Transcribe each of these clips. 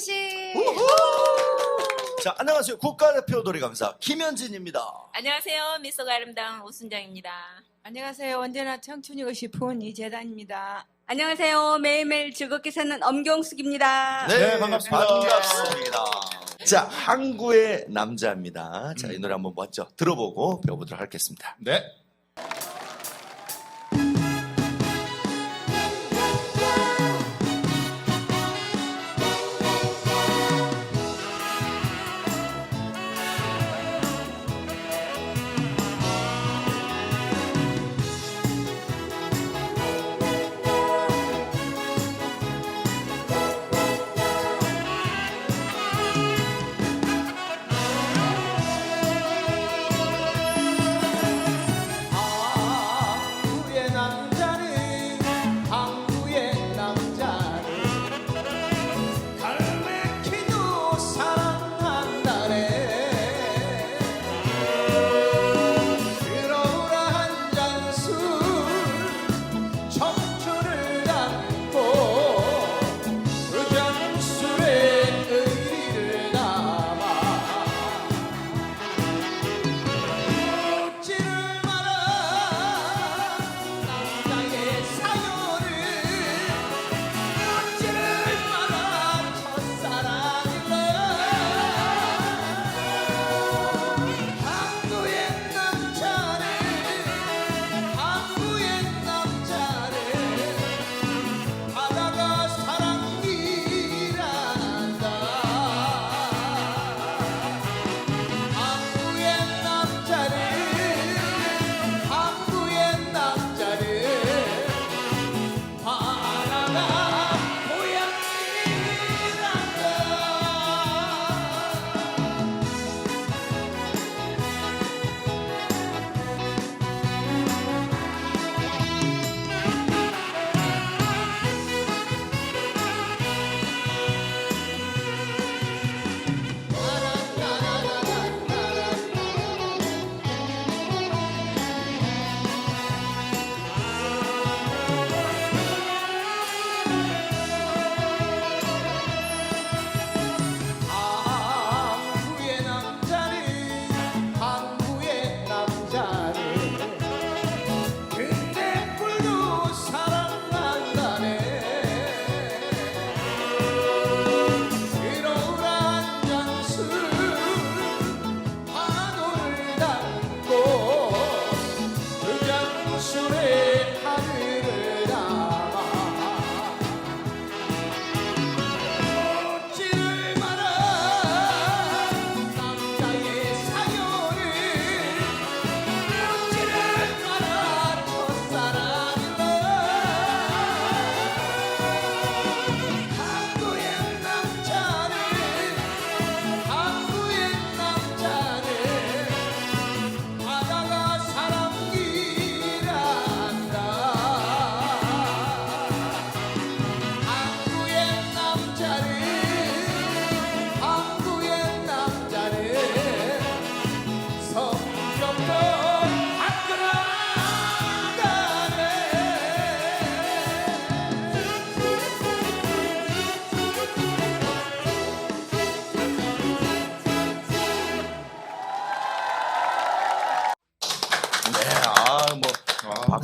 씨. 자, 안녕하세요. 국가대표 노래강사 김현진입니다. 안녕하세요. 미소가 아름다운 오순정입니다. 안녕하세요. 언제나 청춘이고 싶은 이재단입니다. 안녕하세요. 매일매일 즐겁게 사는 엄경숙입니다. 네, 반갑습니다. 반갑습니다. 자, 항구의 남자입니다. 자, 이 노래 한번 먼저 들어보고 배워보도록 하겠습니다. 네.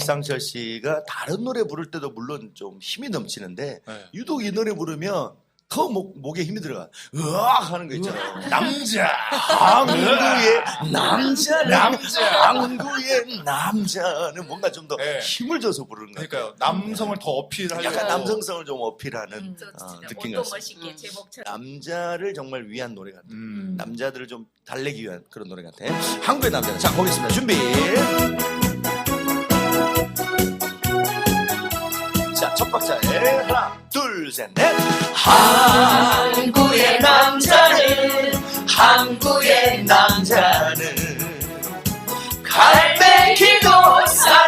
박상철 씨가 다른 노래 부를 때도 물론 좀 힘이 넘치는데, 네. 유독 이 노래 부르면 더 목, 목에 힘이 들어가. 으악! 하는 거 있잖아요. 남자. 항구의 남자, 남자. 항구의 남자는 뭔가 좀 더 네. 힘을 줘서 부르는 거예요. 그러니까요. 남성을 더 어필하려고. 약간 남성성을 좀 어필하는 음, 저 어, 느낌이. 멋있게 제목처럼. 남자를 정말 위한 노래 같아요. 음. 남자들을 좀 달래기 위한 그런 노래 같아. 한국의 남자. 자, 보겠습니다. 준비. 첫 박자에 하나, 둘, 셋, 넷. 항구의 남자는 항구의 남자는 갈매기도 사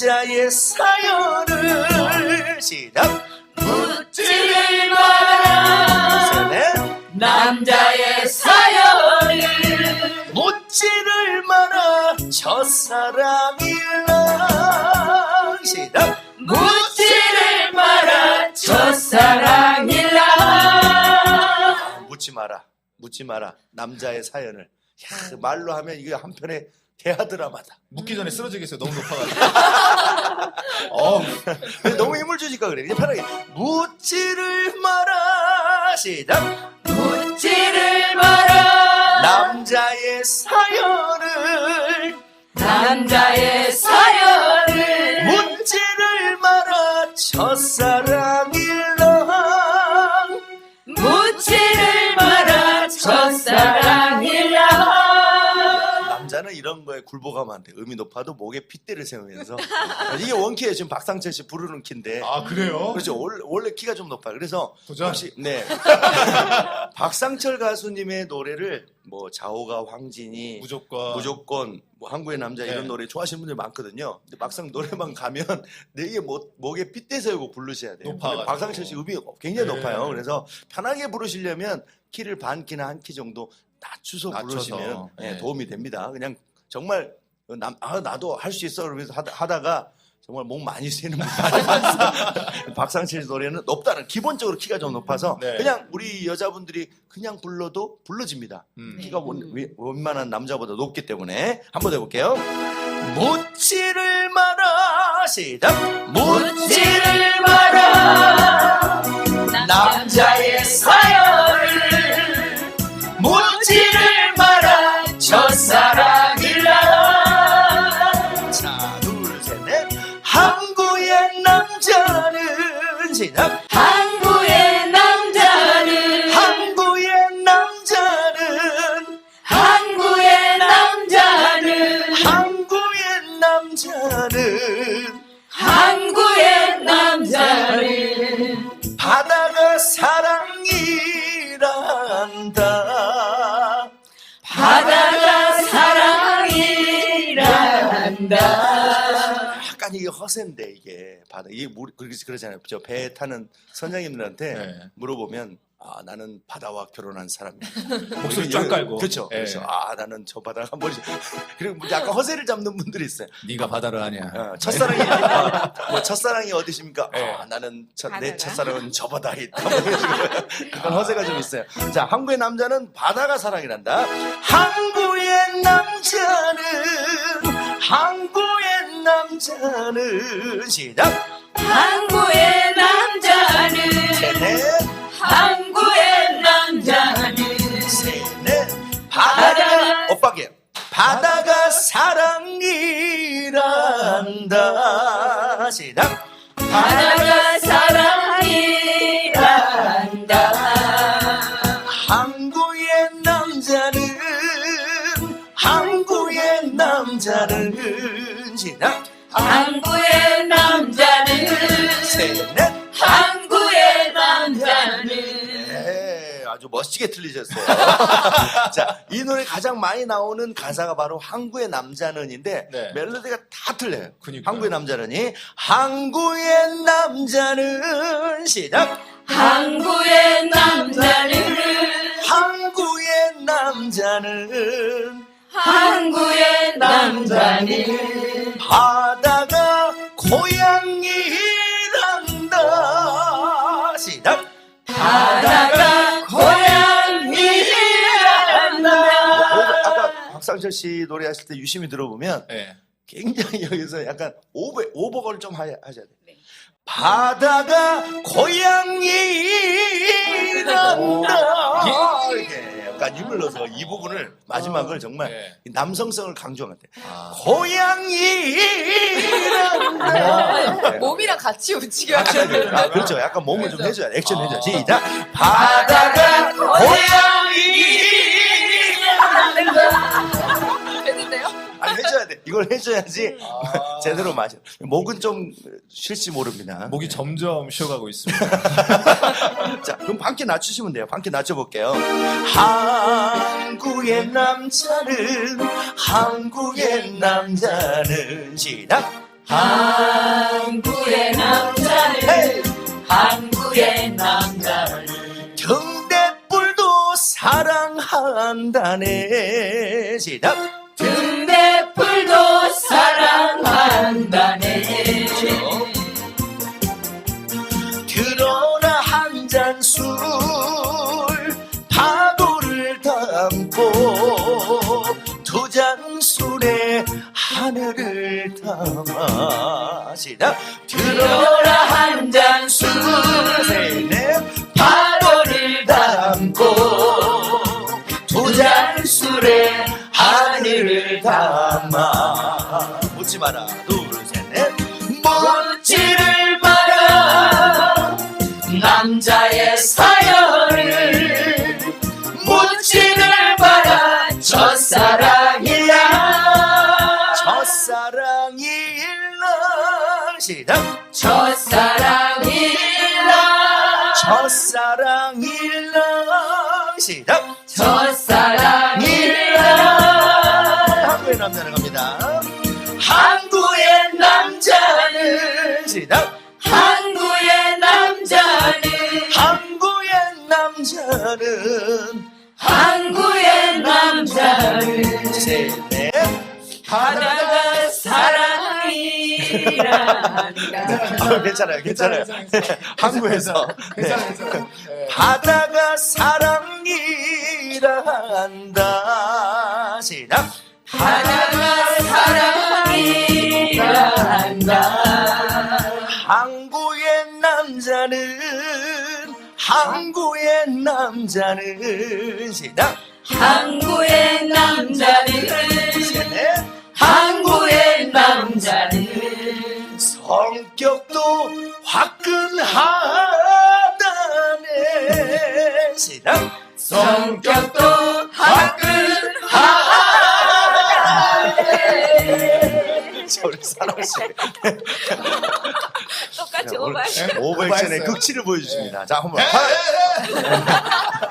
남자의 사연을 시작. 묻지를 마라. 셋넷 남자의 사연을. 묻지를 마라. 첫사랑이랑 시작. 묻지를 마라. 첫사랑이라. 묻지 마라. 묻지 마라. 남자의 사연을. 야, 그 말로 하면 이게 한편의 대하 드라마다. 묻기 전에 쓰러지겠어요. 너무 높아가지고. 어, 너무 힘을 주니까 그래. 그냥 편하게. 묻지를 마라. 시작. 묻지를 마라. 남자의 사연을 남자의 돼. 음이 높아도 목에 핏대를 세우면서 이게 원키예요. 지금 박상철 씨 부르는 키인데. 아, 그래요? 그렇죠. 원래, 원래 키가 좀 높아요. 그래서 도전? 혹시 네 박상철 가수님의 노래를 뭐 자오가 황진이 무조건. 무조건 뭐 한국의 남자 이런 네. 노래 좋아하시는 분들 많거든요. 근데 막상 노래방 가면 되게 목, 목에 핏대 세우고 부르셔야 돼요. 높아가지고. 근데 박상철 씨 음이 굉장히 네. 높아요. 그래서 편하게 부르시려면 키를 반 키나 한 키 정도 낮춰서, 낮춰서. 부르시면 네, 네. 도움이 됩니다. 그냥 정말 남, 아, 나도 할 수 있어 그러면서 하다, 하다가 정말 목 많이 쓰이는 분 많이. 박상철 노래는 높다는 기본적으로 키가 좀 높아서 네. 그냥 우리 여자분들이 그냥 불러도 불러집니다. 음. 키가 원, 위- 웬만한 남자보다 높기 때문에 한번 해볼게요. 묻지를 마라 시작 묻지 약간 이게 허세인데 이게 바다 이게 물 그렇게 그러잖아요 저 배 타는 선장님들한테 네. 물어보면 아 나는 바다와 결혼한 사람이야 목소리 쫙 깔고. 그렇죠 예. 그래서 아 나는 저 바다가 한번 그리고 뭐 약간 허세를 잡는 분들이 있어요 네가 바다를 하냐. 어, 첫사랑이 어, 뭐 첫사랑이 어디십니까? 네. 아, 나는 첫, 내 바다가. 첫사랑은 저 바다에 있다. 뭐 이런 식으로 그런 허세가 좀 있어요. 자, 한국의 남자는 바다가 사랑이란다. 한국의 남자는 한국의 남자는 시작. 한국의 남자는 셋넷 한국의 남자는 셋넷 바다가 오빠게 바다가 사랑이란다. 시작. 바다가 사랑이란다 항구의 남자는 항구의 남자는 멋지게 틀리셨어요. 자, 이 노래 가장 많이 나오는 가사가 바로 항구의 남자는인데 네. 멜로디가 다 틀려요. 그니까요. 항구의 남자는이 항구의 남자는 시작 한국의 남자는 항구의 남자는 한국의 남자는 바다가 고향이란다 시작 바다가 박상철 씨 노래하실 때 유심히 들어보면 네. 굉장히 여기서 약간 오버 오버걸 좀 하- 하셔야 돼. 네. 바다가 고향이란다. 이렇게 약간 힘을 넣어서 이 부분을 마지막을 정말 네. 이 남성성을 강조한 것 같아. 아. 고향이란다. 몸이랑 같이 움직여. 같이 돼. 아, 그렇죠. 약간 몸을 좀 해줘야 돼. 액션 아. 해줘. 시작. 바다가 고향이란다. 이걸 해줘야지 아. 제대로 맞아. 목은 좀 쉴지 모릅니다. 목이 점점 쉬어가고 있습니다. 자, 그럼 반키 낮추시면 돼요. 반키 낮춰볼게요. 한국의 남자는, 한국의 남자는, 시작. 항구의 남자는 헤이! 항구의 남자는 등대불도 사랑한다네 시작 등대풀도 사랑한다네. 들어라 한 잔 술 파도를 담고 두 잔 술에 하늘을 담아 시작 들어라 한 잔술 셋넷 파도를 담고 두 잔 술에 하늘을 담아. 묻지 마라. 둘셋넷. 묻지를 마라. 남자의 사연을 묻지를 마라. 첫사랑이야. 첫사랑이 일러 시작. 첫사랑이라 첫사랑 일러 시작 남자는 한국의 남자는 셋넷. 바다가 사랑이라 아, 괜찮아요. 괜찮아요 한국에서. 네. 괜찮아, 괜찮아. 예. 바다가 사랑이라 한다. 시작. 바다가 사랑이라 한다. 항구의 남자는 항구의 남자는 시작. 한국의 남자는 네. 한국의 남자는 성격도 화끈하다네. 시작. 성격도 화끈하네. 저를 똑같이 오늘 오바해. 오버액션의 오버했어요. 극치를 보여주십니다. 자 한번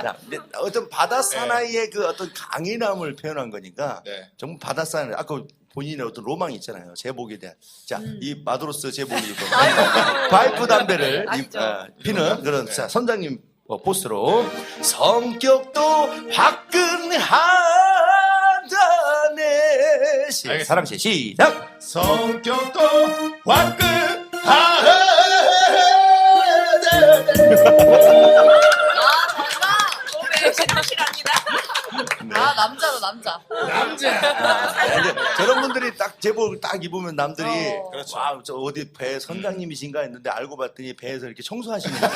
자, 어떤 바다 사나이의 그 어떤 강인함을 표현한 거니까 네. 정말 바다 사나이 아까 본인의 어떤 로망이 있잖아요. 제복에 대한. 자이 마드로스 제복을 입고. 파이프 담배를 입. 어, 피는 그런 네. 자, 선장님 어, 포스로. 성격도 화끈하다네. 시, 알겠습니다. 사랑씨 시작. 성격도 화끈하다. 아, 달라. 오메, 신동실합니다. 아, 남자로 남자. 아, 이제 저런 분들이 딱 제복을 딱 입으면 남들이 어. 그렇죠. 와, 저 어디 배 선장님이신가 했는데 알고 봤더니 배에서 이렇게 청소하시는 거예요.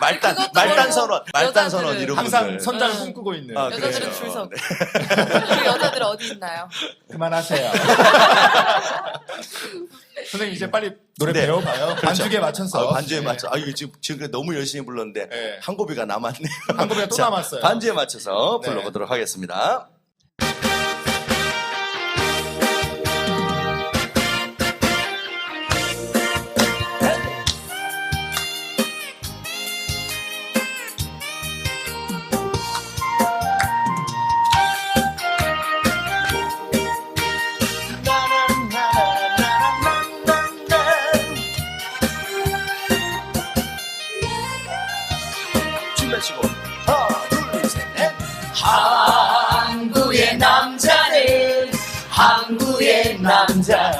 말단 그것도 말단 선원, 말단 여자들은 선원 이런 항상 분들. 선장을 응. 꿈꾸고 있는. 아, 여자들은 그래요. 줄 서. 네. 그 여자들 어디 있나요? 그만하세요. 선생님 이제 빨리 노래 네. 배워봐요. 반주기에 맞춰서. 아, 반주에 네. 맞춰. 아, 이거 지금, 지금 너무 열심히 불렀는데 네. 한 고비가 남았네요. 한 고비가 또 자, 남았어요. 반주에 맞춰서 네. 불러보도록 하겠습니다.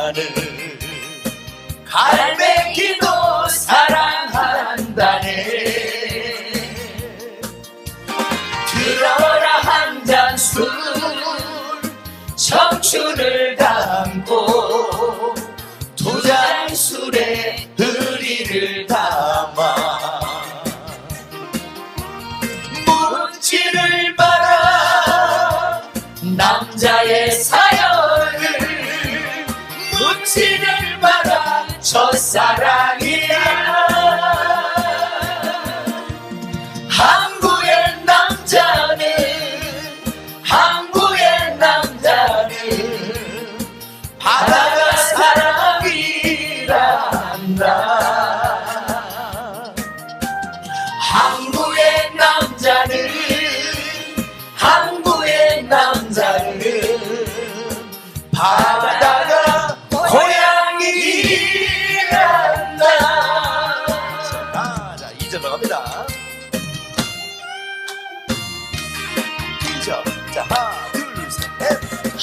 남자는 갈매기도 사랑한다네. 들어라 한 잔 술 청춘을 담고 첫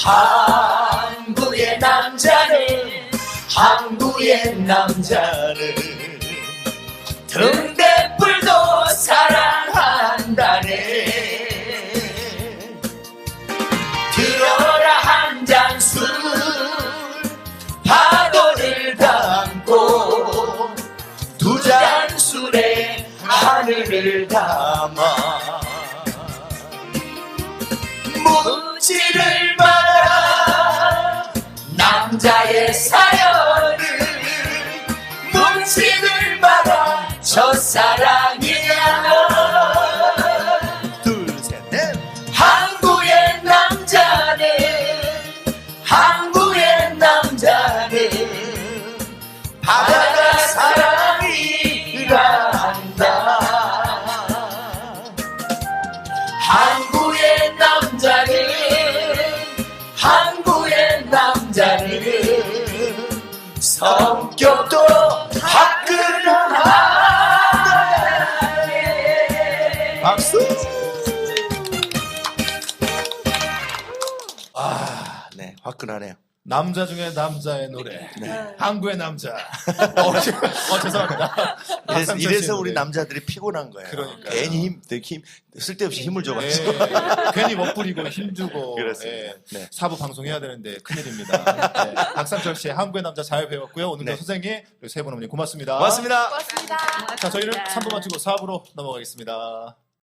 넷. 항구의 남자는 항구의 남자는 등대불도 사랑한다네 들어라 한 잔 술 파도를 담고 두 잔 술에 하늘을 담아 남자의 사연을 묻지를 마라. 첫사랑 박수! 아, 네, 화끈하네요. 남자 중에 남자의 노래. 네. 항구의 남자. 어, 지- 어, 죄송합니다. 이래서, 박상철 이래서 씨의 우리 노래. 남자들이 피곤한 거예요. 그러니까요. 괜히 힘, 힘, 쓸데없이 힘을 예, 줘가지고. 괜히 멋부리고 힘주고 그렇습니다. 예, 네. 사부 방송해야 되는데 큰일입니다. 예, 박상철 씨의 항구의 남자 잘 배웠고요. 오늘도 네. 선생님 그리고 세분 어머니 고맙습니다. 고맙습니다. 고맙습니다. 자 저희는 3부 마치고 4부로 넘어가겠습니다.